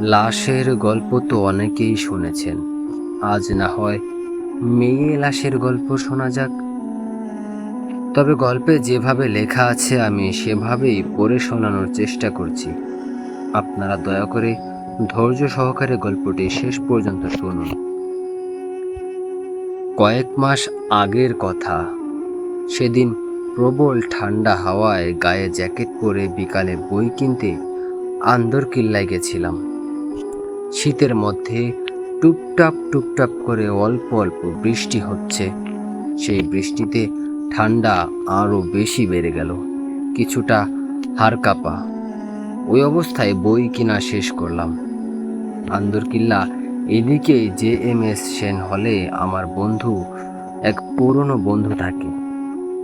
লাশের গল্প তো অনেকেই শুনেছেন। আজ না হয় মেয়ে লাশের গল্প শোনা যাক। তবে গল্পে যেভাবে লেখা আছে, আমি সেভাবেই পড়ে শোনানোর চেষ্টা করছি। আপনারা দয়া করে ধৈর্য সহকারে গল্পটি শেষ পর্যন্ত শুনুন। কয়েক মাস আগের কথা। সেদিন প্রবল ঠান্ডা হাওয়ায় গায়ে জ্যাকেট পরে বিকালে বই কিনতে আন্দর কিল্লায় গেছিলাম। শীতের মধ্যে টুপটাপ টুপটাপ করে অল্প অল্প বৃষ্টি হচ্ছে। সেই বৃষ্টিতে ঠান্ডা আরও বেশি বেড়ে গেল, কিছুটা হাড় ওই অবস্থায় বই কিনা শেষ করলাম। আন্দরকিল্লা এদিকে জে এম এস সেন হলে আমার বন্ধু, এক পুরনো বন্ধু থাকে।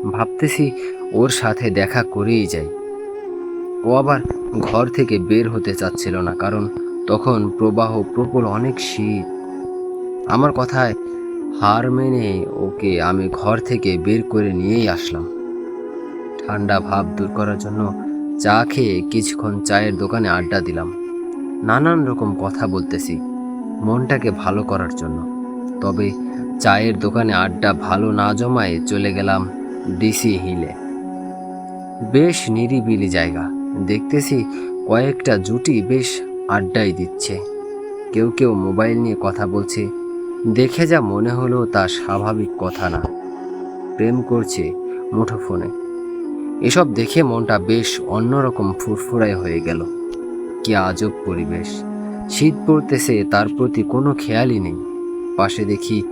ভাবতেছি ওর সাথে দেখা করেই যাই। ও আবার ঘর থেকে বের হতে চাচ্ছিল না, কারণ তখন প্রবাহ প্রবল অনেক শীত। আমার কথায় হার মেনে ওকে আমি ঘর থেকে বের করে নিয়েই আসলাম। ঠান্ডা ভাব দূর করার জন্য চা খেয়ে কিছুক্ষণ চায়ের দোকানে আড্ডা দিলাম। নানান রকম কথা বলতেছি মনটাকে ভালো করার জন্য। তবে চায়ের দোকানে আড্ডা ভালো না জমায়ে চলে গেলাম ডিসি হিলে। বেশ নিরিবিলি জায়গা। দেখতেছি কয়েকটা জুটি বেশ আড্ডাই দিচ্ছে। কেউ কেউ মোবাইল নিয়ে কথা বলছে। দেখে যা মনে হলো তা স্বাভাবিক কথা না। প্রেম করছে মুঠোফোনে। এসব দেখে মনটা বেশ অন্যরকম ফুরফুরাই হয়ে গেল। কি আজব পরিবেশ। শীত পড়তেছে, তার প্রতি কোনো খেয়ালই নেই। পাশে দেখি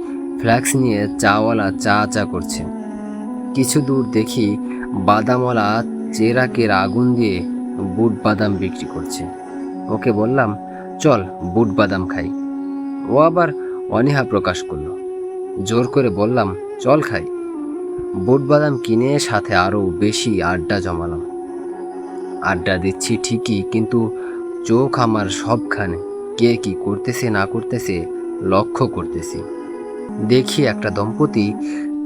ফ্ল্যাক্স নিয়ে চাওয়ালা চা চা করছে। কিছু দূর দেখি বাদামওয়ালা চেরাকের আগুন দিয়ে বুট বাদাম বিক্রি করছে। ওকে বললাম, চল বুট বাদাম খাই। ও আবার অনীহা প্রকাশ করল। জোর করে বললাম, চল খাই। বুট বাদাম কিনে সাথে আরও বেশি আড্ডা জমালাম। আড্ডা দিচ্ছি ঠিকই, কিন্তু চোখ আমার সবখানে। কে কি করতেছে, না করতেছে, লক্ষ্য করতেছি। দেখি একটা দম্পতি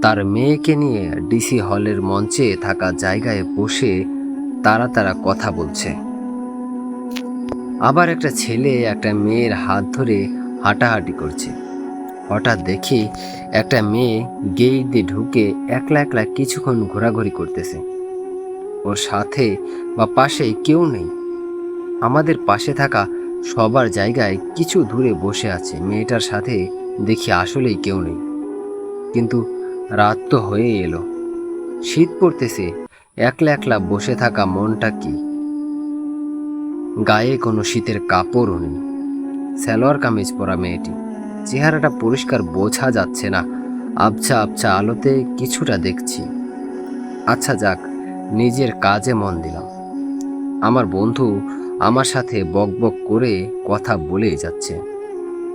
তার মেয়েকে নিয়ে ডিসি হলের মঞ্চে থাকা জায়গায় বসে তারা তারা কথা বলছে। আবার একটা ছেলে একটা মেয়ের হাত ধরে হাঁটাহাঁটি করছে। হঠাৎ দেখি একটা মেয়ে গেট দিয়ে ঢুকে একলা একলা কিছুক্ষণ ঘোরাঘুরি করতেছে। ওর সাথে বা পাশে কেউ নেই। আমাদের পাশে থাকা সবার জায়গায় কিছু দূরে বসে আছে। মেয়েটার সাথে দেখি আসলেই কেউ নেই। কিন্তু রাত তো হয়ে এলো। শীত পড়তেছে, একলা একলা বসে থাকা মনটা কি? গায়ে কোনো শীতের কাপড়ও নেই। সালোয়ার কামিজ পরা মেয়েটি। চেহারাটা পরিষ্কার বোঝা যাচ্ছে না। আবছা আবছা আলোতে কিছুটা দেখছি। আচ্ছা যাক, নিজের কাজে মন দিলাম। আমার বন্ধু আমার সাথে বকবক করে কথা বলেই যাচ্ছে।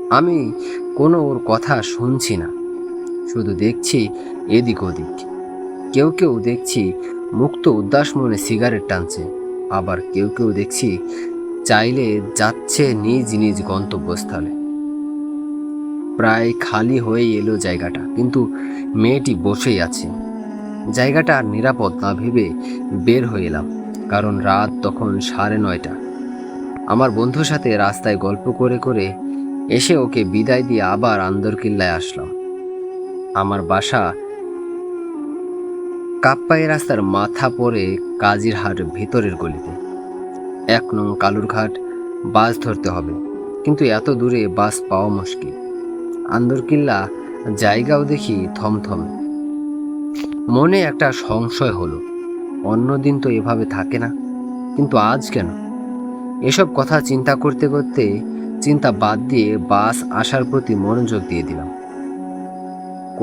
আমি কোনো ওর কথা শুনছি না। শুধু দেখছি এদিক ওদিক। কেউ কেউ দেখছি মুক্ত উদাস মনে সিগারেট টানছে। আবার কেউ কেউ দেখছি চাইলে যাচ্ছে নিজ নিজ গন্তব্যস্থলে। প্রায় খালি হয়ে এলো জায়গাটা, কিন্তু মেয়েটি বসেই আছে। জায়গাটা আর নিরাপদ না ভেবে বের হয়ে এলাম, কারণ রাত তখন সাড়ে নয়টা। আমার বন্ধুর সাথে রাস্তায় গল্প করে করে এসে ওকে বিদায় দিয়ে আবার আন্দরকিল্লায় আসলাম। আমার বাসা। কাপ্পাই রাস্তার মাথা পড়ে কাজিরহাট ভেতরের গলিতে। এক নং কালুরঘাট, বাস ধরতে হবে, কিন্তু এত দূরে বাস পাওয়া মুশকিল। আন্দরকিল্লা জায়গাও দেখি থমথমে। মনে একটা সংশয় হলো, অন্যদিন তো এভাবে থাকে না, কিন্তু আজ কেন? এসব কথা চিন্তা করতে করতে চিন্তা বাদ দিয়ে বাস আসার প্রতি মনোযোগ দিয়ে দিলাম।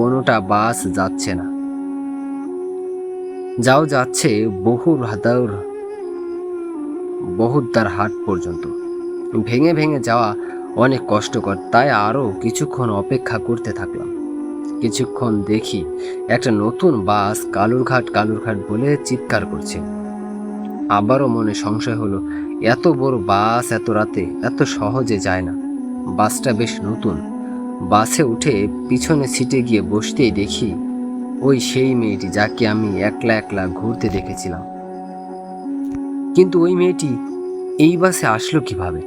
কোনোটা বাস যাচ্ছে না। যাও যাচ্ছে বহু হাদার বহুদ্দার হাট পর্যন্ত। ভেঙে ভেঙে যাওয়া অনেক কষ্টকর, তাই আরও কিছুক্ষণ অপেক্ষা করতে থাকলাম। কিছুক্ষণ দেখি একটা নতুন বাস কালুরঘাট কালুরঘাট বলে চিৎকার করছে। আবারও মনে সংশয় হলো, এত বড় বাস এত রাতে এত সহজে যায় না। বাসটা বেশ নতুন। বাসে উঠে পিছনে সিটে গিয়ে বসতেই দেখি ওই সেই মেয়েটি যাকে আমি একলা একলা ঘুরতে দেখেছিলাম। কিন্তু ওই মেয়েটি এই বাসে আসলো কীভাবে?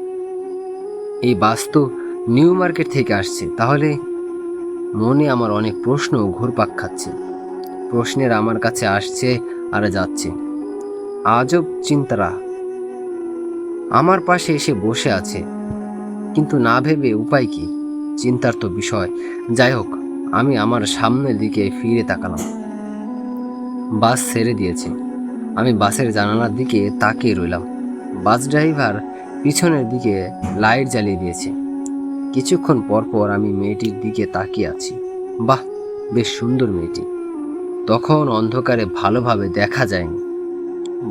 এই বাস তো নিউ মার্কেট থেকে আসছে, তাহলে মনে আমার অনেক প্রশ্ন ঘুরপাক খাচ্ছে। প্রশ্নের আমার কাছে আসছে আর যাচ্ছে। আজব চিন্তারা। আমার পাশে এসে বসে আছে, কিন্তু না ভেবে উপায় কি? চিন্তার তো বিষয়। যাই হোক আমি আমার সামনের দিকে ফিরে তাকালাম। বাস ছেড়ে দিয়েছে। আমি বাসের জানালার দিকে তাকিয়ে রইলাম। বাস ড্রাইভার পিছনের দিকে লাইট জ্বালিয়ে দিয়েছে। কিছুক্ষণ পর পর আমি মেয়েটির দিকে তাকিয়ে আছি। বাহ, বেশ সুন্দর মেয়েটি। তখন অন্ধকারে ভালোভাবে দেখা যায়নি।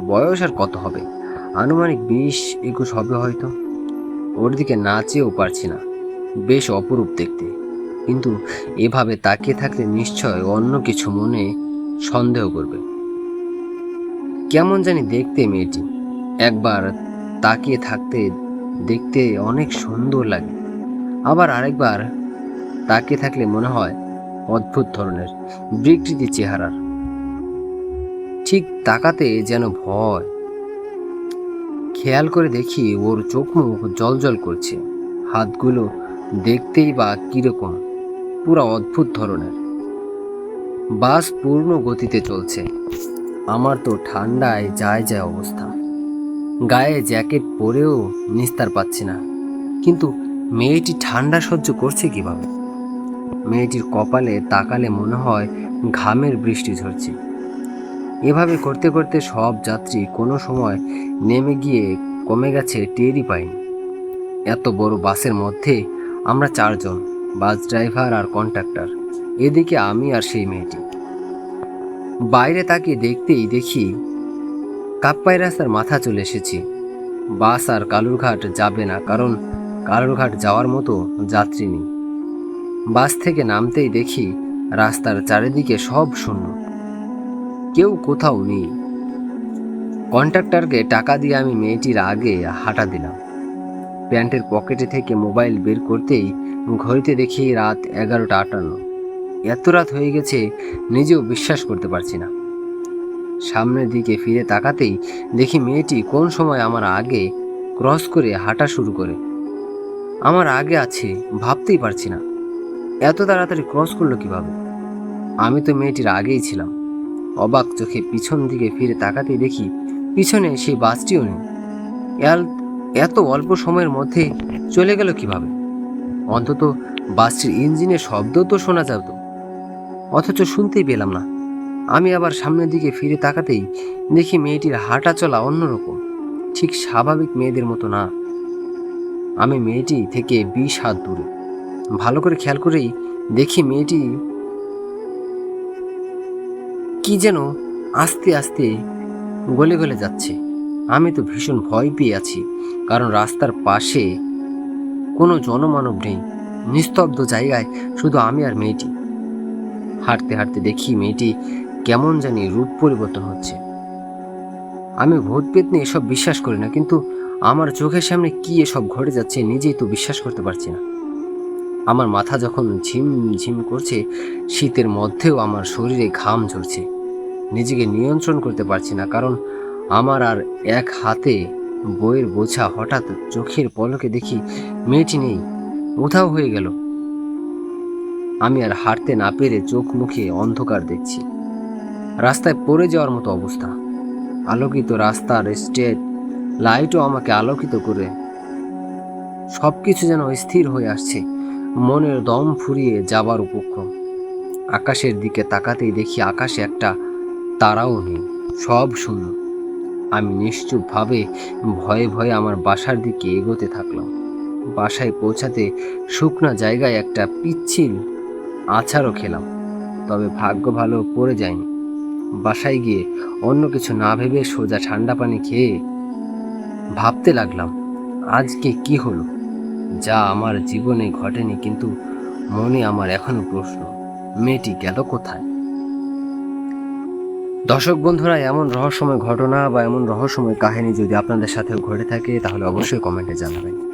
বয়স আর কত হবে? আনুমানিক বিশ, একুশ হবে হয়তো। ওর দিকে না চেয়েও পারছি না। বেশ অপরূপ দেখতে। কিন্তু এভাবে তাকিয়ে থাকলে নিশ্চয় অন্য কিছু মনে সন্দেহ করবে। কেমন জানি দেখতে মেয়েটি। একবার তাকিয়ে থাকতে দেখতে অনেক সুন্দর লাগে। আবার আরেকবার তাকিয়ে থাকলে মনে হয় অদ্ভুত ধরনের, বিকৃতি চেহারার। ঠিক তাকাতে যেন ভয়। খেয়াল করে দেখি ওর চোখ মুখ জল করছে। হাতগুলো দেখতেই বা কীরকম, পুরো অদ্ভুত ধরনের। বাস পূর্ণ গতিতে চলছে। আমার তো ঠান্ডায় যায় যায় অবস্থা। গায়ে জ্যাকেট পরেও নিস্তার পাচ্ছি না। কিন্তু মেয়েটি ঠান্ডা সহ্য করছে কীভাবে? মেয়েটির কপালে তাকালে মনে হয় ঘামের বৃষ্টি ঝরছে। এভাবে করতে করতে সব যাত্রী কোনো সময় নেমে গিয়ে কমে গেছে টেরই পাইনি এত বড় বাসের মধ্যে আমরা চারজন, বাস ড্রাইভার আর কন্ট্রাক্টর এদিকে আমি আর সেই মেয়েটি। বাইরে তাকিয়ে দেখতেই দেখি কাপ্পাই রাস্তার মাথা চলে এসেছি। বাস আর কালুরঘাট যাবে না, কারণ কালুরঘাট যাওয়ার মতো যাত্রী নেই। বাস থেকে নামতেই দেখি রাস্তার চারিদিকে সব শূন্য। কেউ কোথাও নেই। কন্ট্রাক্টরকে টাকা দিয়ে আমি মেয়েটির আগে হাঁটা দিলাম। প্যান্টের পকেটে থেকে মোবাইল বের করতেই ঘড়িতে দেখি রাত এগারোটা আটান্ন। এত রাত হয়ে গেছে, নিজেও বিশ্বাস করতে পারছি না। সামনের দিকে ফিরে তাকাতেই দেখি মেয়েটি কোন সময় আমার আগে ক্রস করে হাঁটা শুরু করে। আমার আগে আছে, ভাবতেই পারছি না। এত তাড়াতাড়ি ক্রস করল কীভাবে? আমি তো মেয়েটির আগেই ছিলাম। অবাক চোখে পিছন দিকে ফিরে তাকাতেই দেখি পিছনে সেই বাসটিও নেই। এত অল্প সময়ের মধ্যে চলে গেল কীভাবে? অন্তত বাসটির ইঞ্জিনের শব্দ তো শোনা যেত অথচ শুনতেই পেলাম না। আমি আবার সামনের দিকে ফিরে তাকাতেই দেখি মেয়েটির হাঁটা চলা অন্যরকম। ঠিক স্বাভাবিক মেয়েদের মতো না। আমি মেয়েটি থেকে বিশ হাত দূরে। ভালো করে খেয়াল করেই দেখি মেয়েটি কি যেন আস্তে আস্তে গলে গলে যাচ্ছে। আমি তো ভীষণ ভয় পেয়ে আছি, কারণ রাস্তার পাশে কোনো জনমানব নেই, নিস্তব্ধ জায়গায় শুধু আমি আর মেয়েটি। হাঁটতে হাঁটতে দেখি মেয়েটি কেমন জানি রূপ পরিবর্তন হচ্ছে। আমি ভূত পেতনি এসব বিশ্বাস করি না, কিন্তু আমার চোখের সামনে কি এসব ঘটে যাচ্ছে নিজেই তো বিশ্বাস করতে পারছি না। আমার মাথা যখন ঝিম ঝিম করছে, শীতের মধ্যেও আমার শরীরে ঘাম ঝরছে। নিজেকে নিয়ন্ত্রণ করতে পারছি না, কারণ আমার আর এক হাতে বইয়ের বোঝা হঠাৎ চোখের পলকে দেখি মেয়েটি নেই, উধাও হয়ে গেল। আমি আর হাঁটতে না পেরে চোখ মুখে অন্ধকার দেখছি। রাস্তায় পড়ে যাওয়ার মতো অবস্থা। আলোকিত রাস্তার স্টেট লাইটও আমাকে আলোকিত করে। সব কিছু যেন স্থির হয়ে আসছে, মনের দম ফুরিয়ে যাবার উপক্রম। আকাশের দিকে তাকাতেই দেখি আকাশে একটা তারাও নেই, সব শূন্য। আমি নিশ্চুপভাবে ভয়ে ভয়ে আমার বাসার দিকে এগোতে থাকলাম। বাসায় পৌঁছাতে শুকনা জায়গায় একটা পিচ্ছিল আছাড়ও খেলাম, তবে ভাগ্য ভালো পড়ে যায়নি। বাসায় গিয়ে অন্য কিছু না ভেবে সোজা ঠান্ডা পানি খেয়ে ভাবতে লাগলাম, আজকে কি হলো? যা আমার জীবনে ঘটেনি, কিন্তু মনে আমার এখনও প্রশ্ন, মেয়েটি গেল কোথায়? দর্শক বন্ধুরা, এমন রহস্যময় ঘটনা বা এমন রহস্যময় কাহিনী যদি আপনাদের সাথেও ঘটে থাকে, তাহলে অবশ্যই কমেন্টে জানাবেন।